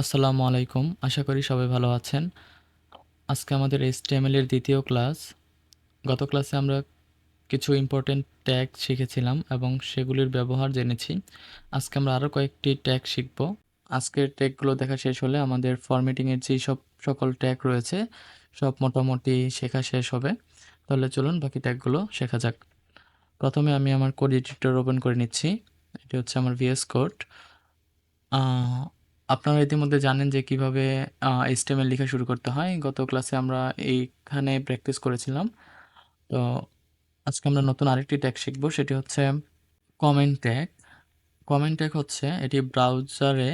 আসসালামু আলাইকুম। আশা করি সবাই ভালো আছেন। আজকে আমাদের এর দ্বিতীয় ক্লাস। গত ক্লাসে আমরা কিছু ইম্পর্টেন্ট ট্যাগ শিখেছিলাম এবং সেগুলির ব্যবহার জেনেছি। আজকে আমরা আরও কয়েকটি ট্যাগ শিখব। আজকের ট্যাগগুলো দেখা শেষ হলে আমাদের ফরম্যাটিংয়ের যেই সব সকল ট্যাগ রয়েছে, সব মোটামুটি শেখা শেষ হবে। তাহলে চলুন বাকি ট্যাগগুলো শেখা যাক। প্রথমে আমি আমার কোড এডিটর ওপেন করে নিচ্ছি। এটি হচ্ছে আমার ভিএস কোড আপনারা ইতিমধ্যে জানেন যে কীভাবে এইচটিএমএল লেখা শুরু করতে হয়। গত ক্লাসে আমরা এইখানে প্র্যাকটিস করেছিলাম। তো আজকে আমরা নতুন আরেকটি ট্যাগ শিখব, সেটি হচ্ছে কমেন্ট ট্যাগ কমেন্ট ট্যাগ হচ্ছে, এটি ব্রাউজারে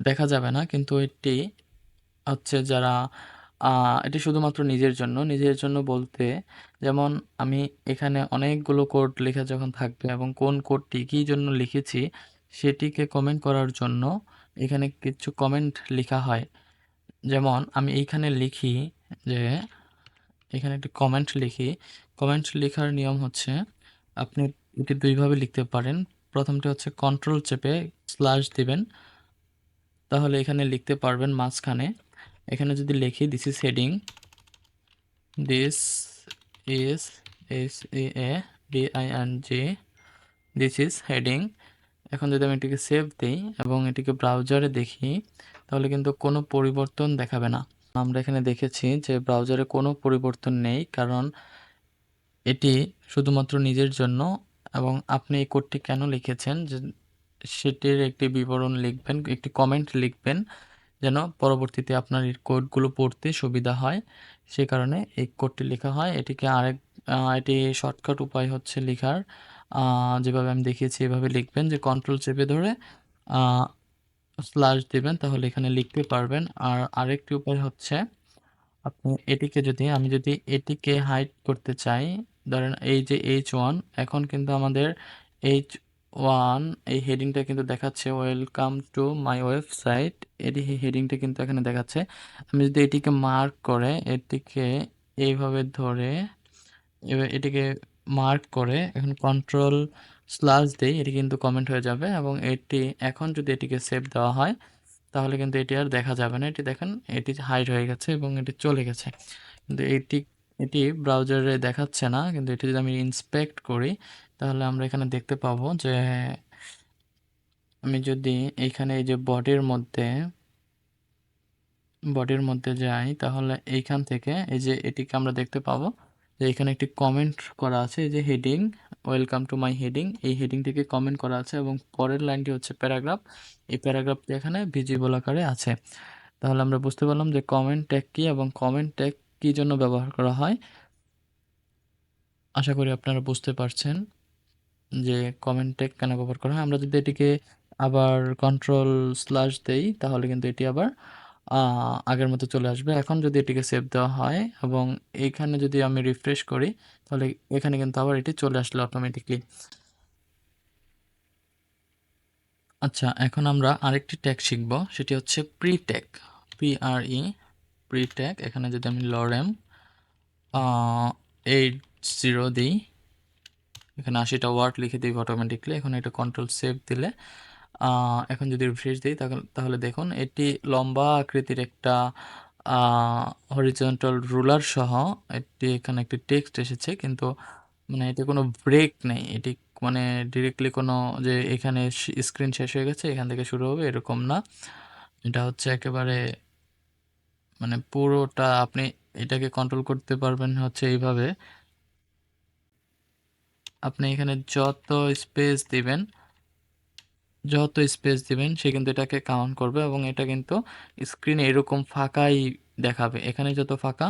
দেখা যাবে না, কিন্তু এটি হচ্ছে যারা এটি শুধুমাত্র নিজের জন্য। নিজের জন্য বলতে যেমন আমি এখানে অনেকগুলো কোড লেখা যখন থাকবে এবং কোন কোডটি কী জন্য লিখেছি, সেটিকে কমেন্ট করার জন্য এখানে কিছু কমেন্ট লেখা হয়। যেমন, আমি এইখানে লিখি যে, এখানে একটি কমেন্ট লিখি। কমেন্ট লেখার নিয়ম হচ্ছে, আপনি এটি দুইভাবে লিখতে পারেন। প্রথমটি হচ্ছে কন্ট্রোল চেপে স্ল্যাশ দিবেন। তাহলে এখানে লিখতে পারবেন মাঝখানে। এখানে যদি লিখি this is heading this is S A D I N G this is heading এখন যদি আমি এটিকে সেভ দিই এবং এটিকে ব্রাউজারে দেখি, তাহলে কিন্তু কোনো পরিবর্তন দেখাবে না। আমরা এখানে দেখেছি যে ব্রাউজারে কোনো পরিবর্তন নেই, কারণ এটি শুধুমাত্র নিজের জন্য এবং আপনি এই কোডটি কেন লিখেছেন? যে সেটির একটি বিবরণ লিখবেন, একটি কমেন্ট লিখবেন যেন পরবর্তীতে আপনার এই কোডগুলো পড়তে সুবিধা হয়। সে কারণে এই কোডটি লেখা হয়। এটিকে আরেক এটি শর্টকাট উপায় হচ্ছে লেখার। যেভাবে আমি দেখিয়েছি, এভাবে লিখবেন যে কন্ট্রোল চেপে ধরে স্ল্যাশ দেবেন, তাহলে এখানে লিখতে পারবেন। আর আরেকটি উপায় হচ্ছে, আপনি এটিকে যদি, আমি যদি এটিকে হাইড করতে চাই, ধরেন এই যে এইচ ওয়ান এখন কিন্তু আমাদের এইচ ওয়ান এই হেডিংটা কিন্তু দেখাচ্ছে ওয়েলকাম টু মাই ওয়েবসাইট এটি হেডিংটা কিন্তু এখানে দেখাচ্ছে। আমি যদি এটিকে মার্ক করে, এটিকে এইভাবে ধরে, এবার এটিকে মার্ক করে এখন কন্ট্রোল স্ল্যাশ দিই, এটি কিন্তু কমেন্ট হয়ে যাবে এবং এটি, এখন যদি এটিকে সেভ দেওয়া হয়, তাহলে কিন্তু এটি আর দেখা যাবে না। এটি দেখেন, এটি হাইড হয়ে গেছে এবং এটি চলে গেছে। কিন্তু এটি এটি ব্রাউজারে দেখাচ্ছে না, কিন্তু এটি যদি আমি ইন্সপেক্ট করি, তাহলে আমরা এখানে দেখতে পাবো যে, আমি যদি এখানে এই যে বডির মধ্যে বডির মধ্যে যাই, তাহলে এইখান থেকে এই যে এটিকে আমরা দেখতে পাবো এখানে একটি কমেন্ট করা আছে যে heading welcome to my heading এই হেডিংটিকে কমেন্ট করা আছে এবং পরের লাইনটি হচ্ছে প্যারাগ্রাফ এই প্যারাগ্রাফটি এখানে ভিজিবল আকারে আছে। তাহলে আমরা বুঝতে পারলাম যে কমেন্ট ট্যাগ কী এবং কমেন্ট ট্যাগ কী জন্য ব্যবহার করা হয়। আশা করি আপনারা বুঝতে পারছেন যে কমেন্ট ট্যাগ কেন ব্যবহার করা হয়। আমরা যদি এটিকে আবার কন্ট্রোল স্ল্যাশ দেই, তাহলে কিন্তু এটি আবার আগের মতো চলে আসবে। এখন যদি এটিকে সেভ দেওয়া হয় এবং এইখানে যদি আমি রিফ্রেশ করি, তাহলে এখানে কিন্তু আবার এটি চলে আসলো অটোমেটিকলি আচ্ছা এখন আমরা আরেকটি ট্যাগ শিখব, সেটি হচ্ছে pre tag P R E pre tag এখানে যদি আমি লরেম এইট জিরো দিই, এখানে আশিটা ওয়ার্ড লিখে দিই অটোমেটিকলি এখন এটা কন্ট্রোল সেভ দিলে এখন যদি রিফ্রেশ দিই, তাহলে তাহলে দেখুন, এটি লম্বা আকৃতির একটা হরিজন্টাল রুলার সহ এটি এখানে একটি টেক্সট এসেছে, কিন্তু মানে এতে কোনো ব্রেক নেই। এটি মানে ডিরেক্টলি কোনো যে এখানে স্ক্রিন শেষ হয়ে গেছে, এখান থেকে শুরু হবে, এরকম না। এটা হচ্ছে একেবারে মানে পুরোটা, আপনি এটাকে কন্ট্রোল করতে পারবেন হচ্ছে এইভাবে। আপনি এখানে যত স্পেস দিবেন যত স্পেস দিবেন, সে কিন্তু এটাকে কাউন্ট করবে এবং এটা কিন্তু স্ক্রিনে এরকম ফাঁকাই দেখাবে। এখানে যত ফাঁকা,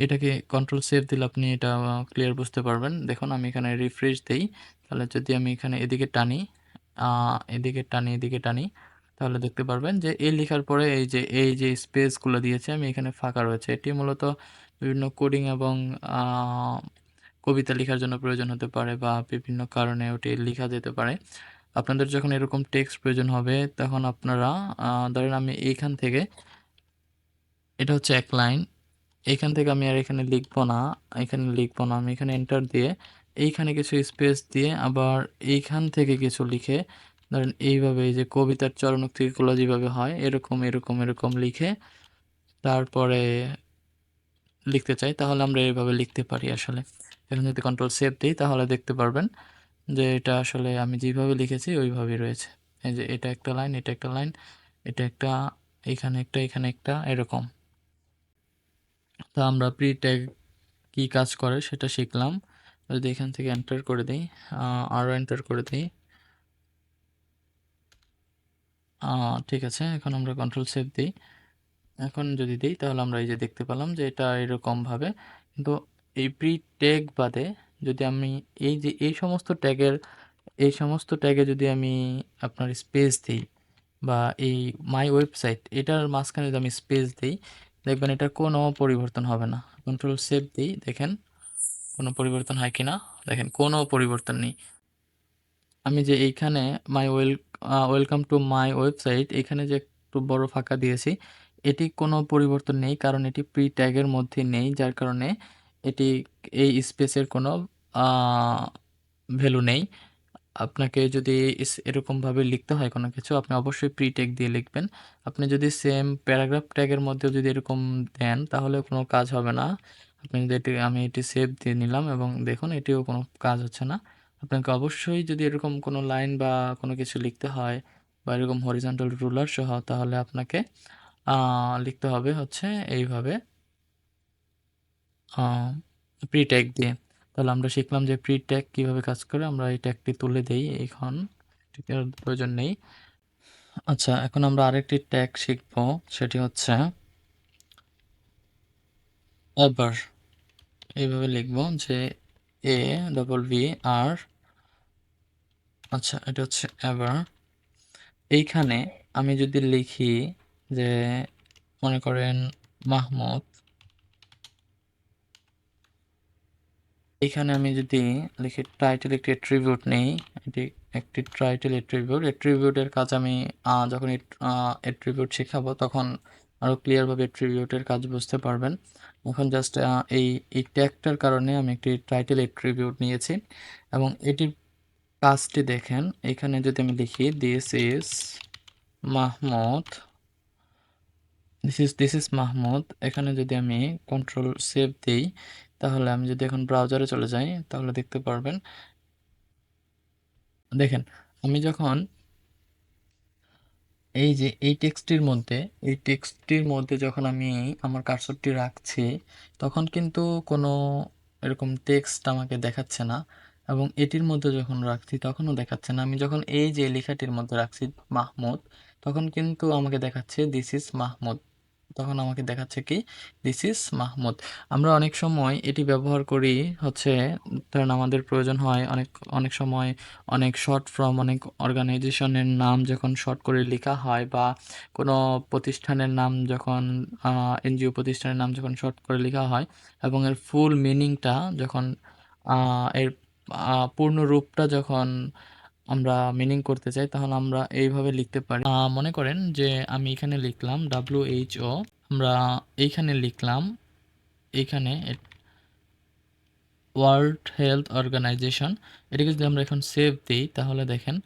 এটাকে কন্ট্রোল সেভ দিলে আপনি এটা ক্লিয়ার বুঝতে পারবেন। দেখুন, আমি এখানে রিফ্রেশ দিই। তাহলে যদি আমি এখানে এদিকে টানি এদিকে টানি এদিকে টানি, তাহলে দেখতে পারবেন যে এই লেখার পরে এই যে এই যে স্পেসগুলো দিয়েছে, আমি এখানে ফাঁকা রয়েছে। এটি মূলত বিভিন্ন কোডিং এবং কবিতা লেখার জন্য প্রয়োজন হতে পারে বা বিভিন্ন কারণে ওটি লেখা যেতে পারে। আপনাদের যখন এরকম টেক্সট প্রয়োজন হবে, তখন আপনারা ধরেন আমি এইখান থেকে, এটা হচ্ছে এক লাইন এইখান থেকে আমি আর এখানে লিখব না, এখানে লিখব না, আমি এখানে এন্টার দিয়ে, এইখানে কিছু স্পেস দিয়ে আবার এইখান থেকে কিছু লিখে, ধরেন এইভাবে এই যে কবিতার চরণোক্তিগুলো যেভাবে হয়, এরকম এরকম এরকম লিখে, তারপরে লিখতে চাই, তাহলে আমরা এইভাবে লিখতে পারি আসলে। এখন যদি কন্ট্রোল সেভ দিই, তাহলে দেখতে পারবেন যে এটা আসলে আমি যেভাবে লিখেছি ওইভাবেই রয়েছে। এই যে এটা একটা লাইন, এটা একটা লাইন, এটা একটা, এখানে একটা এখানে একটা, এরকম। তো আমরা প্রি ট্যাগ কী কাজ করে সেটা শিখলাম। যদি এখান থেকে এন্টার করে দিই আরও এন্টার করে দিই। ঠিক আছে, এখন আমরা কন্ট্রোল সেভ দিই। এখন যদি দিই তাহলে আমরা এই যে দেখতে পেলাম যে এটা এরকমভাবে। কিন্তু এই প্রি ট্যাগ বাদে যদি আমি এই যে, এই সমস্ত ট্যাগের, এই সমস্ত ট্যাগে যদি আমি আপনার স্পেস দিই বা এই মাই ওয়েবসাইট এটার মাঝখানে যদি আমি স্পেস দিই, দেখবেন এটার কোনো পরিবর্তন হবে না। কন্ট্রোল সেভ দিই, দেখেন কোনো পরিবর্তন হয় কি না দেখেন কোনো পরিবর্তন নেই। আমি যে এইখানে my well welcome to my website এখানে যে একটু বড় ফাঁকা দিয়েছি, এটি কোনো পরিবর্তন নেই, কারণ এটি প্রি ট্যাগের মধ্যে নেই, যার কারণে এটি এই স্পেসের কোনো ভ্যালু নেই। আপনাকে যদি এরকমভাবে লিখতে হয় কোনো কিছু, আপনি অবশ্যই প্রি ট্যাগ দিয়ে লিখবেন। আপনি যদি সেম প্যারাগ্রাফ ট্যাগের মধ্যেও যদি এরকম দেন তাহলে কোনো কাজ হবে না। আপনি যদি এটি, আমি এটি সেভ দিয়ে নিলাম এবং দেখুন, এটিও কোনো কাজ হচ্ছে না। আপনাকে অবশ্যই যদি এরকম কোনো লাইন বা কোনো কিছু লিখতে হয় বা এরকম হরিজন্টাল রুলার সহ, তাহলে আপনাকে লিখতে হবে হচ্ছে এইভাবে। প্রি ট্যাগ দিয়ে। তাহলে আমরা শিখলাম যে প্রি ট্যাগ কীভাবে কাজ করে। আমরা এই ট্যাগটি তুলে দেই এখন। প্রয়োজন নেই। আচ্ছা এখন আমরা আরেকটি ট্যাগ শিখব। সেটি হচ্ছে এবার এইভাবে লিখব যে এ ডবল ভি আর আচ্ছা এটা হচ্ছে এবার এইখানে আমি যদি লিখি যে, মনে করেন মাহমুদ এখানে আমি যদি লিখি টাইটেল একটি অ্যাট্রিবিউট নেই, এটি একটি টাইটেল অ্যাট্রিবিউট অ্যাট্রিবিউটের কাজ আমি যখন অ্যাট্রিবিউট শেখাবো তখন আরও ক্লিয়ারভাবে অ্যাট্রিবিউটের কাজ বুঝতে পারবেন। এখন জাস্ট এই এই ট্যাগটার কারণে আমি একটি টাইটেল অ্যাট্রিবিউট নিয়েছি এবং এটির কাজটি দেখেন, এখানে যদি আমি লিখি this is Mahmud this is this is Mahmud এখানে যদি আমি কন্ট্রোল সেভ দিই তাহলে আমি যদি এখন ব্রাউজারে চলে যাই, তাহলে দেখতে পারবেন। দেখেন, আমি যখন এই যে, এই টেক্সটটির মধ্যে, এই টেক্সটটির মধ্যে যখন আমি আমার কার্সরটি রাখছি, তখন কিন্তু কোনো এরকম টেক্সট আমাকে দেখাচ্ছে না এবং এটির মধ্যে যখন রাখছি, তখনও দেখাচ্ছে না। আমি যখন এই যে লেখাটির মধ্যে রাখছি, মাহমুদ, তখন কিন্তু আমাকে দেখাচ্ছে দিস ইজ মাহমুদ তখন আমাকে দেখাচ্ছে কি দিস ইজ মাহমুদ আমরা অনেক সময় এটি ব্যবহার করি হচ্ছে, ধরেন আমাদের প্রয়োজন হয় অনেক অনেক সময় অনেক শর্ট ফর্ম অনেক অর্গানাইজেশনের নাম যখন শর্ট করে লেখা হয় বা কোনো প্রতিষ্ঠানের নাম যখন এনজিও প্রতিষ্ঠানের নাম যখন শর্ট করে লেখা হয় এবং এর ফুল মিনিংটা যখন এর পূর্ণ রূপটা যখন আমরা মিনিং করতে চাই, তাহলে আমরা এইভাবে লিখতে পারি। মনে করেন যে আমি এখানে লিখলাম ডাব্লিউ এইচ ও আমরা এইখানে লিখলাম, এইখানে ওয়ার্ল্ড হেলথ অর্গানাইজেশন এটাকে যদি আমরা এখন সেভ দিই, তাহলে দেখেন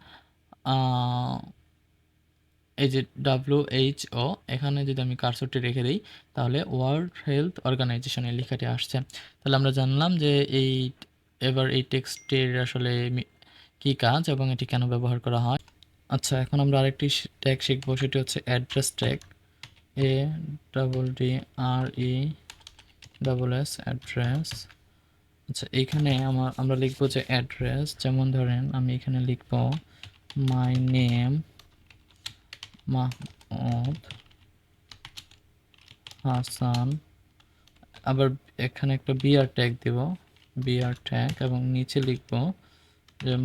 এই যে ডাব্লিউ এইচ ও এখানে যদি আমি কারসরটি রেখে দিই, তাহলে ওয়ার্ল্ড হেলথ অর্গানাইজেশনের লেখাটি আসছে। তাহলে আমরা জানলাম যে এই, এবার এই টেক্সটের আসলে কী কাজ এবং এটি কেন ব্যবহার করা হয়? আচ্ছা এখন আমরা আরেকটি ট্যাগ শিখব, সেটি হচ্ছে address tag. A double D R E double S address. আচ্ছা এইখানে আমার আমরা লিখব যে অ্যাড্রেস। যেমন ধরেন, আমি এখানে লিখব, মাই নেম মাহমুদ হাসান। আবার এখানে একটা বিআর ট্যাগ দিব বিআর ট্যাগ, এবং নিচে লিখব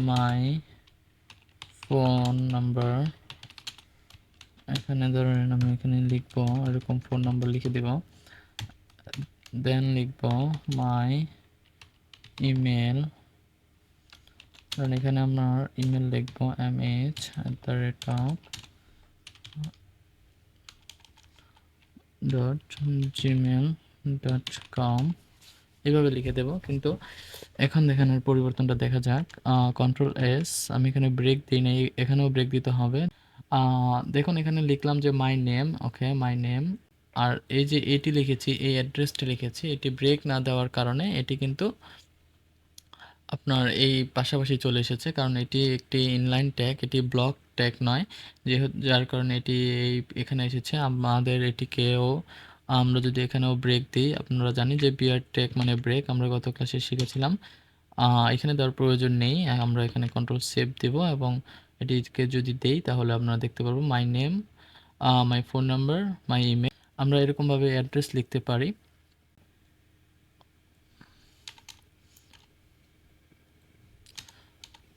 মাই ফোন নাম্বার এখানে ধরেন আমি এখানে লিখব, এরকম ফোন নাম্বার লিখে দিব। দেন লিখব মাই ইমেল ধরেন এখানে আপনার ইমেল লিখব M H at the rate of dot gmail dot com এভাবে লিখে দেব, কিন্তু এখন দেখেন এর পরিবর্তনটা দেখা যাক। কন্ট্রোল এস আমি এখানে ব্রেক দিই নাই, এখানেও ব্রেক দিতে হবে। দেখুন, এখানে লিখলাম যে my name okay my name আর এই যে এটি লিখেছি, এই অ্যাড্রেসটি লিখেছি, এটি ব্রেক না দেওয়ার কারণে এটি কিন্তু আপনার এই পাশাপাশি চলে এসেছে, কারণ এটি একটি ইনলাইন ট্যাগ এটি ব্লক ট্যাগ নয়। যেহেতু, যার কারণে এটি এই, এখানে এসেছে, আমাদের এটিকেও আমরা যদি এখানেও ব্রেক দিই, আপনারা জানি যে বিয়ার ট্যাগ মানে ব্রেক আমরা গত ক্লাসে শিখেছিলাম। এখানে দেওয়ার প্রয়োজন নেই আমরা এখানে কন্ট্রোল সেভ দেব এবং এটিকে যদি দেই, তাহলে আপনারা দেখতে পারব my name my phone number my email আমরা এরকমভাবে অ্যাড্রেস লিখতে পারি।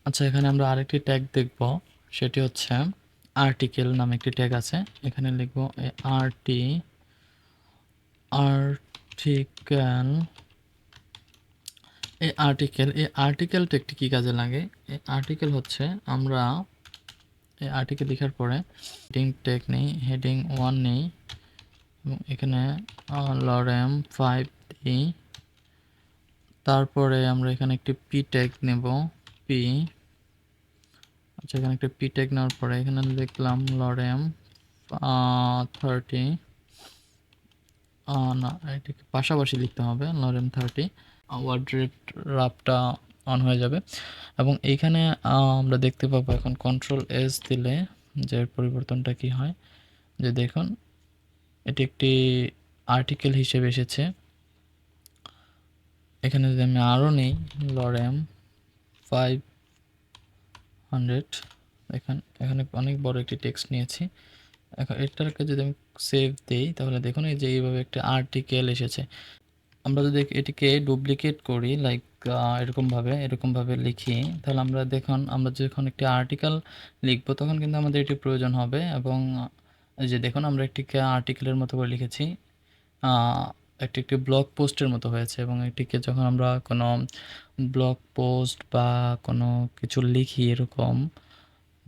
আচ্ছা এখানে আমরা আরেকটি ট্যাগ দেখব, সেটি হচ্ছে আর্টিকেল নামে একটি ট্যাগ আছে। এখানে লিখব আরটি আর্টিকেল এই আর্টিকেল এই আর্টিকেল ট্যাগটি কী কাজে লাগে? এই আর্টিকেল হচ্ছে আমরা এই আর্টিকেল লেখার পরে হেডিং টেক নেই হেডিং ওয়ান নেই, এবং এখানে লরেম ফাইভ দিই তারপরে আমরা এখানে একটি পি ট্যাগ নেব পি আচ্ছা এখানে একটা পি ট্যাগ নেওয়ার পরে এখানে লিখলাম লরেম থার্টি না, এটাকে পাশাপাশি লিখতে হবে লরেম থার্টি। ওয়ার্ড রেট রাপটা অন হয়ে যাবে। এবং এইখানে আমরা দেখতে পাবো এখন কন্ট্রোল এস দিলে যে পরিবর্তনটা কি হয়। যে দেখুন, এটি একটি আর্টিকেল হিসেবে এসেছে। এখানে যদি আমি আরও নেই লরেম ফাইভ হান্ড্রেড দেখেন, এখানে অনেক বড় একটি টেক্সট নিয়েছি। এখন এটাকে যদি আমি সেভ দিই, তাহলে দেখুন এই যে এইভাবে একটা আর্টিকেল এসেছে। আমরা যদি এটিকে ডুপ্লিকেট করি লাইক এরকমভাবে এরকমভাবে লিখি, তাহলে আমরা দেখুন, আমরা যখন একটি আর্টিকেল লিখব, তখন কিন্তু আমাদের এটি প্রয়োজন হবে এবং যে দেখুন, আমরা একটিকে আর্টিকেলের মতো করে লিখেছি একটি একটি ব্লগ পোস্টের মতো হয়েছে এবং এটিকে যখন আমরা কোনো ব্লগ পোস্ট বা কোনো কিছু লিখি এরকম,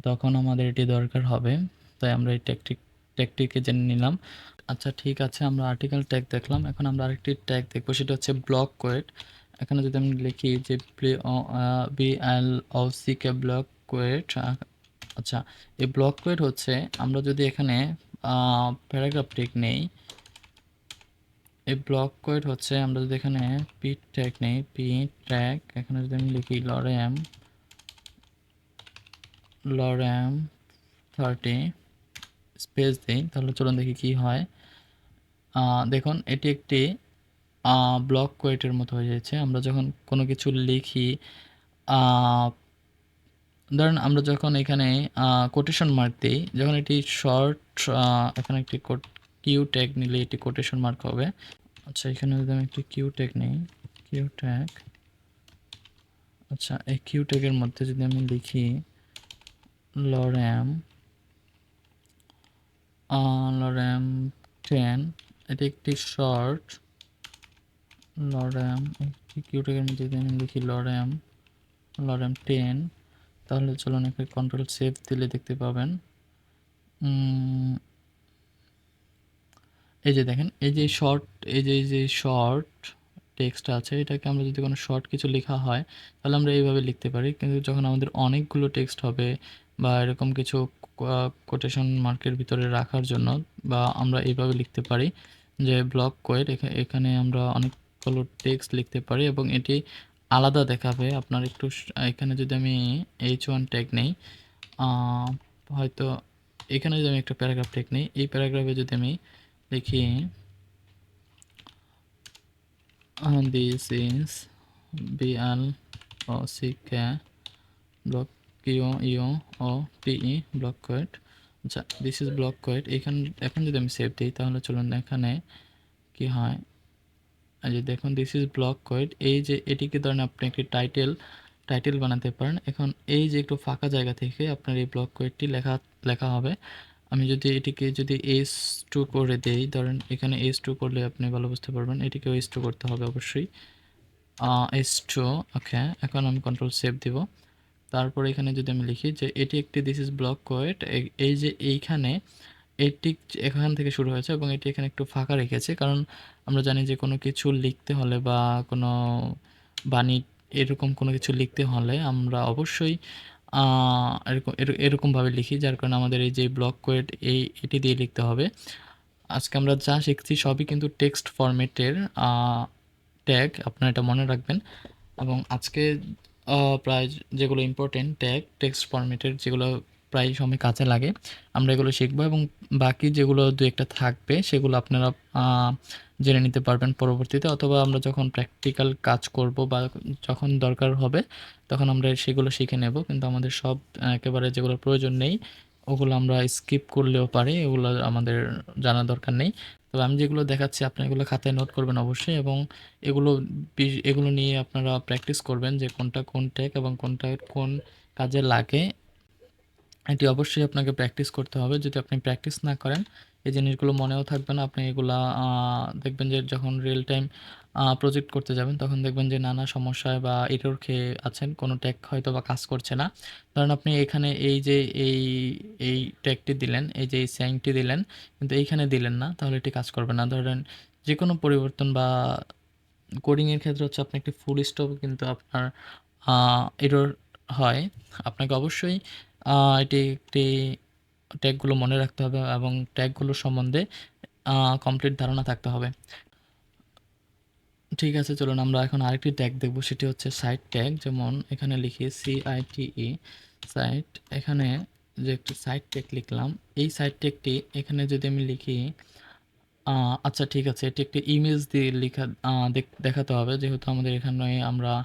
তখন আমাদের এটি দরকার হবে। তাই আমরা এটি টেকটিক টেকটিকে জেনে নিলাম। আচ্ছা ঠিক আছে, আমরা আর্টিকেল ট্যাগ দেখলাম। এখন আমরা আরেকটি ট্যাগ দেখব, সেটা হচ্ছে ব্লক কোয়েট এখানে যদি আমি লিখি যে B L O C K block quote আচ্ছা এই ব্লক কোয়েট হচ্ছে, আমরা যদি এখানে প্যারাগ্রাফ টেক নেই, এই ব্লক কোয়েট হচ্ছে, আমরা যদি এখানে পি ট্যাগ নেই পি ট্যাগ এখানে যদি আমি লিখি লরেম লরেম থার্টি স্পেস দিই তাহলে চলুন দেখি কি হয়। দেখুন, এটি একটি ব্লক কোয়েটের মতো হয়ে যাচ্ছে। আমরা যখন কোনো কিছু লিখি ধরেন আমরা যখন এখানে কোটেশন মার্ক দিই, যখন এটি শর্ট এখানে একটি কিউ ট্যাগ নিলে এটি কোটেশন মার্ক হবে। আচ্ছা এখানে যদি আমি একটি কিউ ট্যাগ নিই কিউ ট্যাগ আচ্ছা এই কিউ ট্যাগের মধ্যে যদি আমি লিখি লরেম লরেম টেন এটি একটি শর্ট লরেম একটি কিউ ট্যাগের মধ্যে আমি লিখি লরেম লরেম টেন তাহলে চলুন একটা কন্ট্রোল সেভ দিলে দেখতে পাবেন। এই যে দেখেন, এই যে শর্ট এই যে এই যে শর্ট টেক্সট আছে, এটাকে আমরা যদি কোনো শর্ট কিছু লেখা হয়, তাহলে আমরা এইভাবে লিখতে পারি। কিন্তু যখন আমাদের অনেকগুলো টেক্সট হবে বা এরকম কিছু কোটেশন মার্কের ভিতরে রাখার জন্য বা আমরা এইভাবে লিখতে পারি যে ব্লক কোয়েট এখানে আমরা অনেকগুলো টেক্সট লিখতে পারি এবং এটি আলাদা দেখাবে। আপনার একটু এখানে যদি আমি এইচ ওয়ান ট্যাগ নেই হয়তো এখানে যদি আমি একটা প্যারাগ্রাফ ট্যাগ নেই, এই প্যারাগ্রাফে যদি আমি লিখি this is BL O C K U U O TE block quote আচ্ছা দিস ইজ ব্লক কোয়েট এখান, এখন যদি আমি সেভ দিই, তাহলে চলুন এখানে কি হয়? যে দেখুন দিস ইজ ব্লক কোয়েট এই যে এটিকে ধরেন আপনি একটি টাইটেল টাইটেল বানাতে পারেন। এখন এই যে একটু ফাঁকা জায়গা থেকে আপনার এই ব্লক কোয়েটটি লেখা লেখা হবে। আমি যদি এটিকে যদি এস টু করে দেই, ধরেন এখানে এস টু করলে আপনি ভালো বুঝতে পারবেন, এটিকেও এস টু করতে হবে অবশ্যই। এস টু ওকে এখন আমি কন্ট্রোল সেভ দিব। তারপর এখানে যদি আমি লিখি যে এটি একটি দিস ইজ ব্লক কোয়েট এই যে এইখানে এটি এখান থেকে শুরু হয়েছে এবং এটি এখানে একটু ফাঁকা রেখেছে, কারণ আমরা জানি যে কোনো কিছু লিখতে হলে বা কোনো বাণী এরকম কোনো কিছু লিখতে হলে আমরা অবশ্যই এরকম, এর- এরকমভাবে লিখি, যার কারণে আমাদের এই যে ব্লক কোয়েট এই, এটি দিয়ে লিখতে হবে। আজকে আমরা যা শিখছি সবই কিন্তু টেক্সট ফরম্যাটের ট্যাগ আপনারা এটা মনে রাখবেন। এবং আজকে প্রায় যেগুলো ইম্পর্টেন্ট ট্যাগ টেক্সট ফরম্যাটের যেগুলো প্রায় সময় কাজে লাগে, আমরা এগুলো শিখব এবং বাকি যেগুলো দু একটা থাকবে, সেগুলো আপনারা জেনে নিতে পারবেন পরবর্তীতে। অথবা আমরা যখন প্র্যাকটিক্যাল কাজ করব বা যখন দরকার হবে, তখন আমরা সেগুলো শিখে নেব। কিন্তু আমাদের সব, একেবারে যেগুলো প্রয়োজন নেই ওগুলো আমরা স্কিপ করলেও পারি, এগুলো আমাদের জানা দরকার নেই। তবে আমি যেগুলো দেখাচ্ছি, আপনি এগুলো খাতায় নোট করবেন অবশ্যই এবং এগুলো এগুলো নিয়ে আপনারা প্র্যাকটিস করবেন যে কোনটা কোন ট্যাগ এবং কোনটা কোন কাজে লাগে। এটি অবশ্যই আপনাকে প্র্যাকটিস করতে হবে। যদি আপনি প্র্যাকটিস না করেন এই জিনিসগুলো মনেও থাকবে না। আপনি এগুলা দেখবেন যে যখন রিয়েল টাইম প্রজেক্ট করতে যাবেন, তখন দেখবেন যে নানা সমস্যায় বা এরর খেয়ে আছেন, কোনো ট্যাগ হয়তো বা কাজ করছে না। ধরেন আপনি এখানে এই যে, এই এই ট্যাগটি দিলেন, এই যে এই স্যাংটি দিলেন, কিন্তু এইখানে দিলেন না, তাহলে এটি কাজ করবে না। ধরেন যে কোনো পরিবর্তন বা কোডিংয়ের ক্ষেত্রে হচ্ছে আপনি একটি ফুল স্টপ কিন্তু আপনার এরর হয়। আপনাকে অবশ্যই এটি একটি ট্যাগগুলো মনে রাখতে হবে এবং ট্যাগগুলো সম্বন্ধে কমপ্লিট ধারণা থাকতে হবে। ঠিক আছে, চলুন আমরা এখন আরেকটি ট্যাগ দেখব, সেটি হচ্ছে সাইট ট্যাগ যেমন এখানে লিখি সিআইটিই সাইট এখানে যে একটি সাইট ট্যাগ লিখলাম, এই সাইট ট্যাগটি এখানে যদি আমি লিখি আচ্ছা ঠিক আছে, এটি একটি ইমেজ দিয়ে লেখা দেখ- দেখাতে হবে। যেহেতু আমাদের এখানে আমরা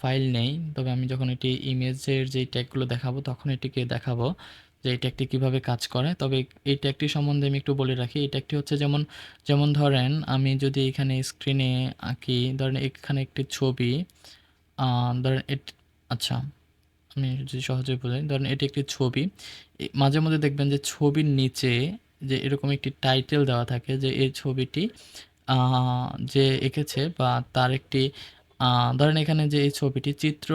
ফাইল নেই, তবে আমি যখন এটি ইমেজের যে ট্যাগগুলো দেখাবো, তখন এটিকে দেখাবো। যে এই ট্যাগটি কীভাবে কাজ করে, তবে এই ট্যাগটি সম্বন্ধে আমি একটু বলে রাখি, এই ট্যাগটি হচ্ছে যেমন যেমন ধরেন আমি যদি এখানে স্ক্রিনে আঁকি, ধরেন এখানে একটি ছবি ধরেন আচ্ছা আমি যদি সহজে বোঝাই ধরেন এটি একটি ছবি মাঝে মধ্যে দেখবেন যে ছবির নিচে যে এরকম একটি টাইটেল দেওয়া থাকে যে এই ছবিটি যে এঁকেছে বা তার একটি ধরেন এখানে যে এই ছবিটি, চিত্র,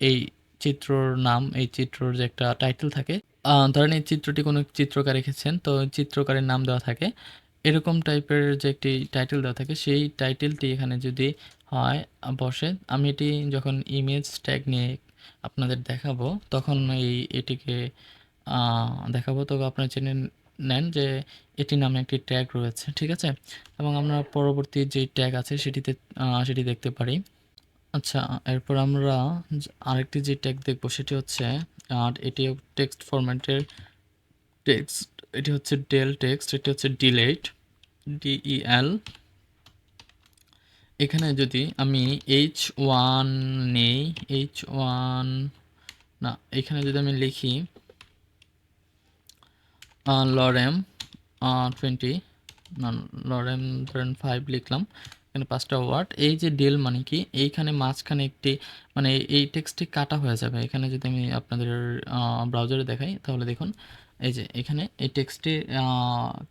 এই চিত্রর নাম, এই চিত্রর যে একটা টাইটেল থাকে ধরেন এই চিত্রটি কোনো চিত্রকার এঁকেছেন, তো চিত্রকারের নাম দেওয়া থাকে। এরকম টাইপের যে একটি টাইটেল দেওয়া থাকে, সেই টাইটেলটি এখানে যদি হয়, বসে, আমি এটি যখন ইমেজ ট্যাগ নিয়ে আপনাদের দেখাবো, তখন এই এটিকে দেখাবো। তবে আপনারা জেনে নেন যে এটি নামে একটি ট্যাগ রয়েছে, ঠিক আছে? এবং আমরা পরবর্তী যে ট্যাগ আছে, সেটিতে সেটি দেখতে পারি। আচ্ছা এরপর আমরা আরেকটি যে ট্যাগ দেখব, সেটি হচ্ছে আর এটি টেক্সট ফরম্যাটের টেক্সট এটি হচ্ছে ডেল টেক্সট এটি হচ্ছে ডিলেট ডিইএল এখানে যদি আমি এইচ ওয়ান নেই এইচ ওয়ান না, এখানে যদি আমি লিখি লরেম টোয়েন্টি না লরেম ধরেন ফাইভ লিখলাম এখানে পাঁচটা ওয়ার্ড, এই যে ডেল মানে কি? এইখানে মাঝখানে একটি মানে এই টেক্সটটি কাটা হয়ে যাবে। এখানে যদি আমি আপনাদের ব্রাউজারে দেখাই, তাহলে দেখুন, এই যে এখানে এই টেক্সটটি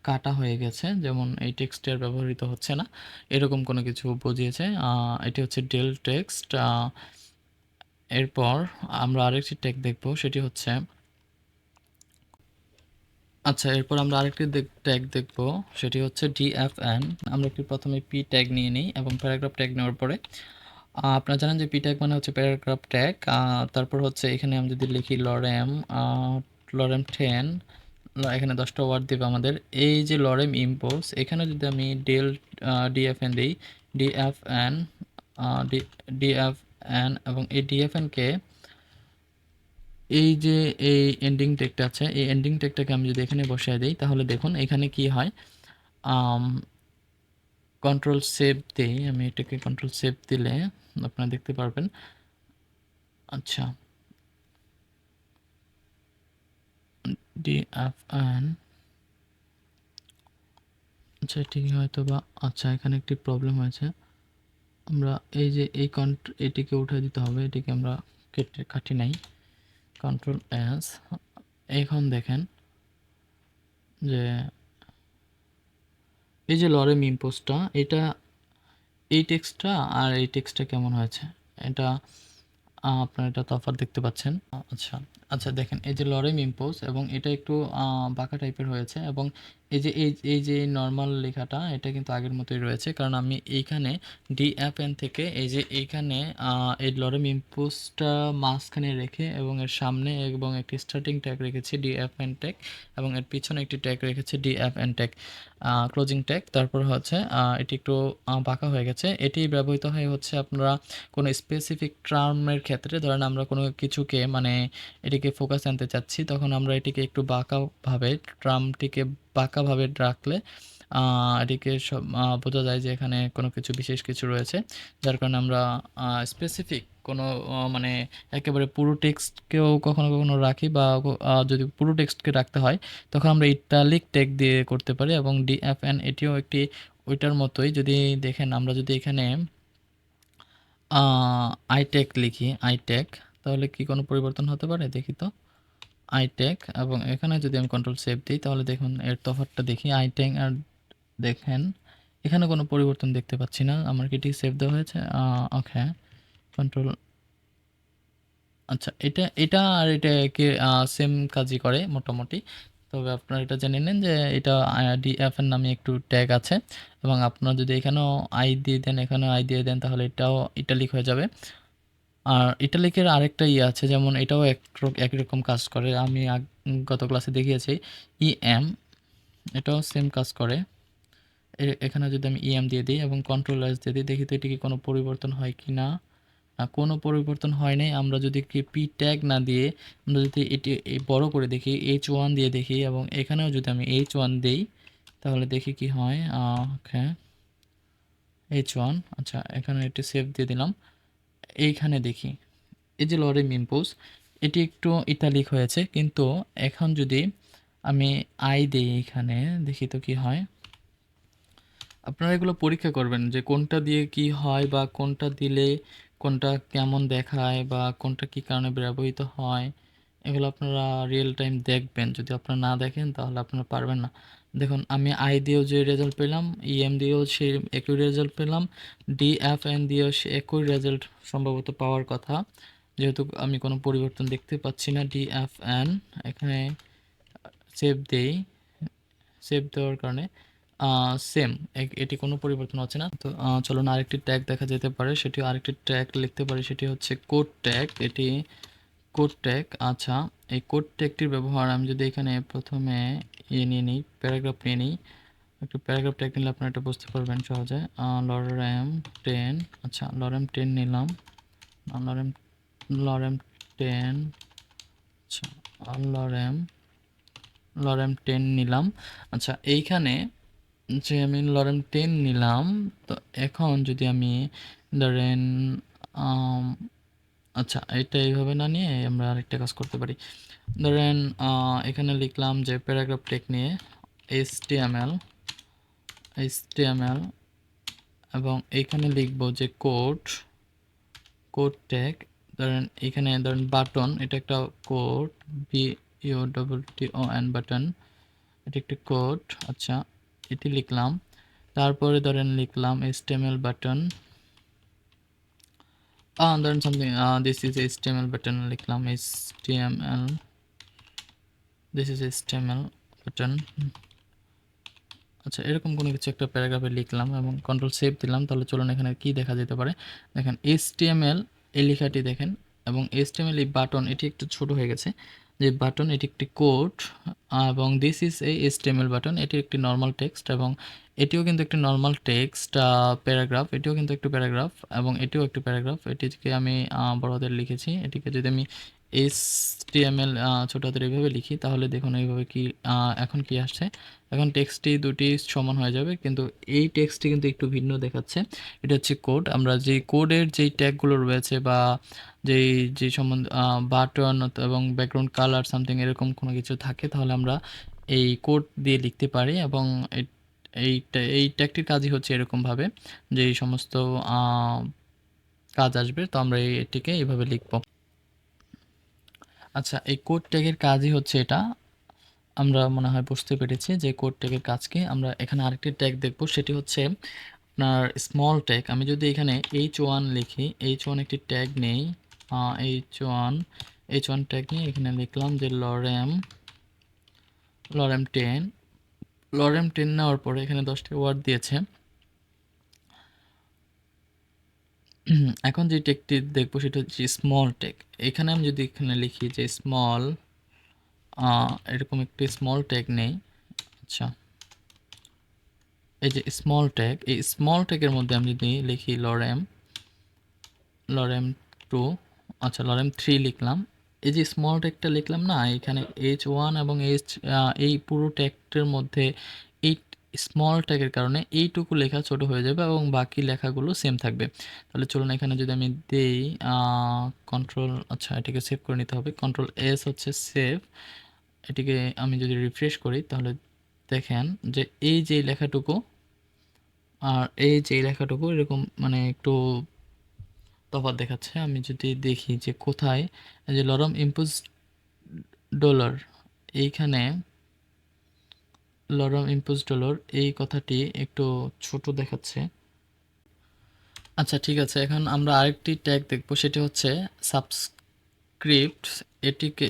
কাটা হয়ে গেছে। যেমন এই টেক্সটটি আর ব্যবহৃত হচ্ছে না, এরকম কোনো কিছু বুঝিয়েছে। এটি হচ্ছে ডেল টেক্সট। এরপর আমরা আরেকটি ট্যাগ দেখব, সেটি হচ্ছে আচ্ছা এরপর আমরা আরেকটি ট্যাগ দেখব। সেটি হচ্ছে ডিএফএন আমরা একটি প্রথমে পি ট্যাগ নিয়ে নিই এবং প্যারাগ্রাফ ট্যাগ নেওয়ার পরে আপনারা জানেন যে পি ট্যাগ মানে হচ্ছে প্যারাগ্রাফ ট্যাগ তারপর হচ্ছে এখানে আমি যদি লিখি লরেম লরেম টেন এখানে দশটা ওয়ার্ড দেবে আমাদের। এই যে লরেম ইম্পোজ এখানে যদি আমি ডেল ডিএফএন দিই ডিএফএন ডিএফএন এবং এই ডিএফএনকে এই যে এই এন্ডিং টেকটা আছে, এই এন্ডিং টেকটাকে আমি যদি এখানে বসায় দিই, তাহলে দেখুন এখানে কি হয়? কন্ট্রোল সেভ দিই, আমি এটাকে কন্ট্রোল সেভ দিলে আপনারা দেখতে পারবেন। আচ্ছা। ডিএফএন আচ্ছা ঠিক হয়তো বা আচ্ছা এখানে একটি প্রবলেম হয়েছে। আমরা এই যে এই কন্ট এটিকে উঠে দিতে হবে, এটিকে আমরা কেটে কাটি নাই। কন্ট্রোল এস এখন দেখেন যে এই যে লরেম ইম্পোজটা এটা এই টেক্সটটা আর এই টেক্সটটা কেমন হয়েছে? এটা আপনার এটা তফাৎ দেখতে পাচ্ছেন। আচ্ছা আচ্ছা দেখেন, এই যে লরেম ইম্পোজ এবং এটা একটু বাঁকা টাইপের হয়েছে এবং এই যে, এই এই যে নর্মাল লেখাটা, এটা কিন্তু আগের মতোই রয়েছে। কারণ আমি এইখানে ডি এফ এন থেকে এই যে এইখানে এই লরেম ইম্পোজটা মাঝখানে রেখে এবং এর সামনে এবং একটি স্টার্টিং ট্যাগ রেখেছি ডি এফ এন ট্যাগ এবং এর পিছনে একটি ট্যাগ রেখেছি D F N tag closing tag তারপর হচ্ছে এটি একটু বাঁকা হয়ে গেছে। এটি ব্যবহৃত হয় হচ্ছে আপনারা কোনো স্পেসিফিক টার্মের ক্ষেত্রে, ধরেন আমরা কোনো কিছুকে মানে এটিকে ফোকাস আনতে চাচ্ছি, তখন আমরা এটিকে একটু বাঁকাভাবে, ট্রামটিকে বাঁকাভাবে রাখলে এটিকে সব বোঝা যায় যে এখানে কোনো কিছু, বিশেষ কিছু রয়েছে, যার কারণে আমরা স্পেসিফিক কোনো মানে একেবারে পুরো টেক্সটকেও কখনো কখনো রাখি বা যদি পুরো টেক্সটকে রাখতে হয়, তখন আমরা ইটালিক টেক দিয়ে করতে পারি এবং ডিএফএন এটিও একটি, ওইটার মতোই যদি দেখেন, আমরা যদি এখানে আইটেক লিখি আইটেক তাহলে কি কোনো পরিবর্তন হতে পারে? দেখি তো। আইটেক এবং এখানে যদি আমি কন্ট্রোল সেভ দিই, তাহলে দেখুন এর তফাৎটা দেখি। আইটেক আর দেখেন, এখানে কোনো পরিবর্তন দেখতে পাচ্ছি না। আমার কি ঠিক সেভ দেওয়া হয়েছে? ওকে কন্ট্রোল আচ্ছা এটা এটা আর এটা একে সেম কাজই করে মোটামুটি। তবে আপনারা এটা জেনে নেন যে এটা ডিএফ এর নামে একটু ট্যাগ আছে এবং আপনারা যদি এখানেও আই দিয়ে দেন, এখানেও আই দিয়ে দেন, তাহলে এটাও ইটালিক হয়ে যাবে। আর ইটালিকের আরেকটা ইয়ে আছে, যেমন এটাও এক একই রকম কাজ করে। আমি গত ক্লাসে দেখিয়েছি ইএম এটাও সেম কাজ করে। এখানে যদি আমি ইএম দিয়ে দিই এবং কন্ট্রোল এস দিয়ে দিই, দেখি তো এটি কি কোনো পরিবর্তন হয় কি না? কোনো পরিবর্তন হয় নাই। আমরা যদি কি পি ট্যাগ না দিয়ে, আমরা যদি এটি বড় করে দেখি এইচ ওয়ান দিয়ে দেখি এবং এখানেও যদি আমি এইচ ওয়ান দিই, তাহলে দেখি কি হয়। ওকে এইচ ওয়ান আচ্ছা এখানে এটি সেভ দিয়ে দিলাম। এইখানে দেখি। এই যে লরি মিম্পোস এটি একটু ইতালিক হয়েছে, কিন্তু এখন যদি আমি আই দিই এখানে দেখি তো কি হয়। আপনারা এগুলো পরীক্ষা করবেন যে কোনটা দিয়ে কি হয় বা কোনটা দিলে কোনটা কেমন দেখায় বা কোনটা কি কারণে ব্যবহৃত হয়। এগুলো আপনারা রিয়েল টাইম দেখবেন। যদি আপনারা না দেখেন, তাহলে আপনারা পারবেন না। দেখুন, আমি আই দিয়েও যে রেজাল্ট পেলাম ইএম দিয়েও সেই একই রেজাল্ট পেলাম ডি এফ এন দিয়েও সে একই রেজাল্ট সম্ভবত পাওয়ার কথা। যেহেতু আমি কোনো পরিবর্তন দেখতে পাচ্ছি না ডি এফ এন এখানে সেভ দেই। সেভ দেওয়ার কারণে সেম এটি কোনো পরিবর্তন হচ্ছে না। তো চলুন আরেকটি ট্যাগ দেখা যেতে পারে, সেটি আরেকটি ট্যাগ লিখতে পারি, সেটি হচ্ছে কোড ট্যাগ এটি কোড ট্যাগ আচ্ছা এই কোড ট্যাগটির ব্যবহার আমি যদি এখানে প্রথমে ইয়ে নিয়ে নিই, প্যারাগ্রাফ নিয়ে নিই, একটু প্যারাগ্রাফ ট্যাগ নিলে আপনারা এটা বুঝতে পারবেন সহজে। লরেম টেন আচ্ছা লরেম টেন নিলাম। লরেম লরেম টেন আচ্ছা লরেম লরেম টেন নিলাম। আচ্ছা এইখানে যে আমি লরেম টেন নিলাম, তো এখন যদি আমি ধরেন আচ্ছা এটা এইভাবে না নিয়ে আমরা আরেকটা কাজ করতে পারি। ধরেন এখানে লিখলাম যে প্যারাগ্রাফ টেক নিয়ে S T M L S T M L এবং এখানে লিখব যে কোড কোড ট্যাগ ধরেন, এখানে ধরেন বাটন, এটা একটা code B U double T O N button. এটা একটি কোড আচ্ছা এটি লিখলাম। তারপরে ধরেন লিখলাম S T M L button. Ah ah uh, this is HTML button. লিখলাম HTML this is HTML button. আচ্ছা এরকম কোনো কিছু একটা প্যারাগ্রাফে লিখলাম এবং কন্ট্রোল সেভ দিলাম। তাহলে চলুন এখানে কি দেখা যেতে পারে? দেখেন HTML এই লেখাটি দেখেন এবং HTML এই বাটন এটি একটু ছোট হয়ে গেছে। যে বাটন এটি একটি কোড এবং this is a HTML button এটি একটি নর্মাল টেক্সট এবং এটিও কিন্তু একটি নর্মাল টেক্সট প্যারাগ্রাফ এটিও কিন্তু একটি প্যারাগ্রাফ এবং এটিও একটি প্যারাগ্রাফ এটিকে আমি বড়দের লিখেছি, এটিকে যদি আমি এস টি এম এল ছোটো হাতের এইভাবে লিখি, তাহলে দেখুন এইভাবে কি এখন কি আসছে। এখন টেক্সটটি দুটি সমান হয়ে যাবে, কিন্তু এই টেক্সটটি কিন্তু একটু ভিন্ন দেখাচ্ছে। এটা হচ্ছে কোড আমরা যে কোডের যেই ট্যাগগুলো রয়েছে বা যেই যে সম্বন্ধে বাটন এবং ব্যাকগ্রাউন্ড কালার সামথিং এরকম কোনো কিছু থাকে, তাহলে আমরা এই কোড দিয়ে লিখতে পারি এবং এই- এই ট্যাগটির কাজই হচ্ছে এরকমভাবে যে সমস্ত কাজ আসবে, তো আমরা এটিকে এইভাবে লিখব। আচ্ছা এই কোড ট্যাগের কাজই হচ্ছে এটা। আমরা মনে হয় বুঝতে পেরেছি যে কোড ট্যাগের কাজকে আমরা এখানে আরেকটি ট্যাগ দেখব, সেটি হচ্ছে আপনার স্মল ট্যাগ আমি যদি এখানে এইচ ওয়ান লিখি এইচ ওয়ান একটি ট্যাগ নেই H one H one tag নিয়ে এখানে লিখলাম যে lorem lorem ten lorem ten নেওয়ার পরে এখানে দশটি ওয়ার্ড দিয়েছে। এখন যে টেকটি দেখব, সেটা হচ্ছে স্মল টেক এখানে আমি যদি এখানে লিখি যে স্মল এরকম একটি স্মল ট্যাগ নেই। আচ্ছা। এই যে স্মল ট্যাগ এই স্মল ট্যাগের মধ্যে আমি যদি লিখি লরেম লরেম টু আচ্ছা লরেম থ্রি লিখলাম। এই যে স্মল ট্যাগটা লিখলাম না, এখানে এইচ ওয়ান এবং এইচ এই পুরো ট্যাগটার মধ্যে এই স্মল ট্যাগের কারণে এইটুকু লেখা ছোট হয়ে যাবে এবং বাকি লেখাগুলো সেম থাকবে। তাহলে চলুন এখানে যদি আমি দেই কন্ট্রোল আচ্ছা এটাকে সেভ করে নিতে হবে। কন্ট্রোল এস হচ্ছে সেভ এটিকে আমি যদি রিফ্রেশ করি, তাহলে দেখেন যে এই যে লেখাটুকু আর এই যে লেখাটুকু এরকম মানে একটু তফাৎ দেখাচ্ছে। আমি যদি দেখি যে কোথায় যে লরম ইম্পোজ ডলার এইখানে লরম ইম্পোজ ডলার এই কথাটি একটু ছোট দেখাচ্ছে। আচ্ছা ঠিক আছে, এখন আমরা আরেকটি ট্যাগ দেখব, সেটি হচ্ছে সাবস্ক্রিপ্ট এটিকে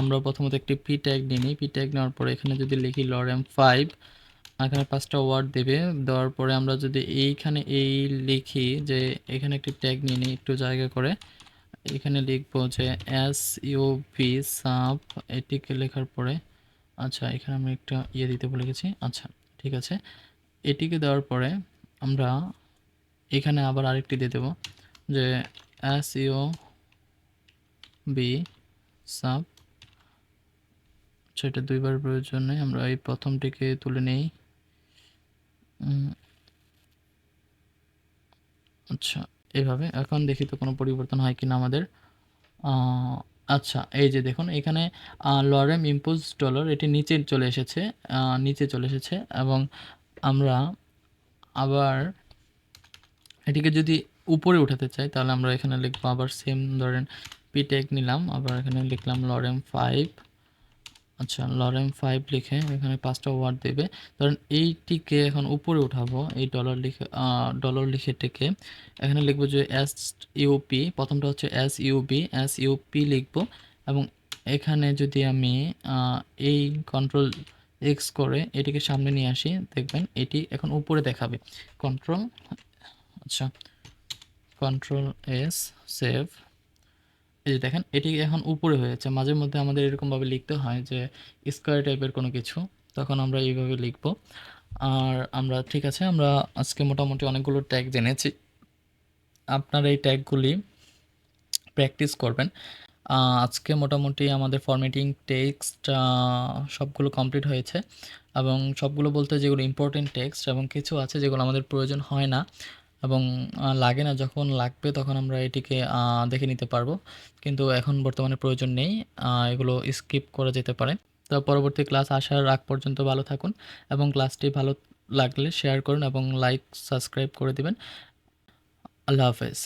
আমরা প্রথমত একটি পি ট্যাগ নিয়ে নিই। পি ট্যাগ নেওয়ার পরে এখানে যদি লিখি লরেম ফাইভ এখানে পাঁচটা ওয়ার্ড দেবে। দেওয়ার পরে আমরা যদি এইখানে এই লিখি যে এখানে একটি ট্যাগ নিয়ে নিই একটু জায়গা করে, এখানে লিখব যে এস ইউ পি সাব এটিকে লেখার পরে আচ্ছা এখানে আমি একটা ইয়ে দিতে ভুলে গেছি। আচ্ছা ঠিক আছে। এটিকে দেওয়ার পরে আমরা এখানে আবার আরেকটি দিয়ে দেবো যে এস ইউ বি সাব সেটা দুইবার প্রয়োজন আমরা এই প্রথমটিকে তুলে নেই। আচ্ছা এইভাবে এখন দেখি তো কোনো পরিবর্তন হয় কিনা আমাদের। আচ্ছা এই যে দেখুন, এখানে লরেম ইম্পোজ ডলার এটি নিচে চলে এসেছে নিচে চলে এসেছে, এবং আমরা আবার এটিকে যদি উপরে উঠাতে চাই, তাহলে আমরা এখানে লিখব আবার সেম ধরেন পিটেক নিলাম, আবার এখানে লিখলাম লরেম ফাইভ আচ্ছা লরেম ফাইভ লিখে এখানে পাঁচটা ওয়ার্ড দেবে। ধরেন এইটিকে এখন উপরে উঠাবো, এই ডলার লিখে ডলার লিখে টেকে এখানে লিখব যে এস ইউপি প্রথমটা হচ্ছে এস ইউবি এস ইউপি লিখব। এবং এখানে যদি আমি এই কন্ট্রোল এক্স করে এটিকে সামনে নিয়ে আসি, দেখবেন এটি এখন উপরে দেখাবে। কন্ট্রোল আচ্ছা কন্ট্রোল এস সেভ এই যে দেখেন, এটি এখন উপরে হয়েছে। মাঝে মধ্যে আমাদের এরকমভাবে লিখতে হয় যে স্কোয়ার টাইপের কোনো কিছু। তখন আমরা এইভাবে লিখব। আর আমরা, ঠিক আছে, আমরা আজকে মোটামুটি অনেকগুলো ট্যাগ জেনেছি। আপনারা এই ট্যাগগুলি প্র্যাকটিস করবেন। আজকে মোটামুটি আমাদের ফরম্যাটিং টেক্সট সবগুলো কমপ্লিট হয়েছে। এবং সবগুলো বলতে যেগুলো ইম্পর্টেন্ট টেক্সট এবং কিছু আছে যেগুলো আমাদের প্রয়োজন হয় না এবং লাগে না যখন লাগবে তখন আমরা এটিকে দেখে নিতে পারব। কিন্তু এখন বর্তমানে প্রয়োজন নেই এগুলো স্কিপ করা যেতে পারে। তো পরবর্তী ক্লাস আসার আগ পর্যন্ত ভালো থাকুন এবং ক্লাসটি ভালো লাগলে শেয়ার করুন এবং লাইক, সাবস্ক্রাইব করে দিবেন। আল্লাহ হাফেজ।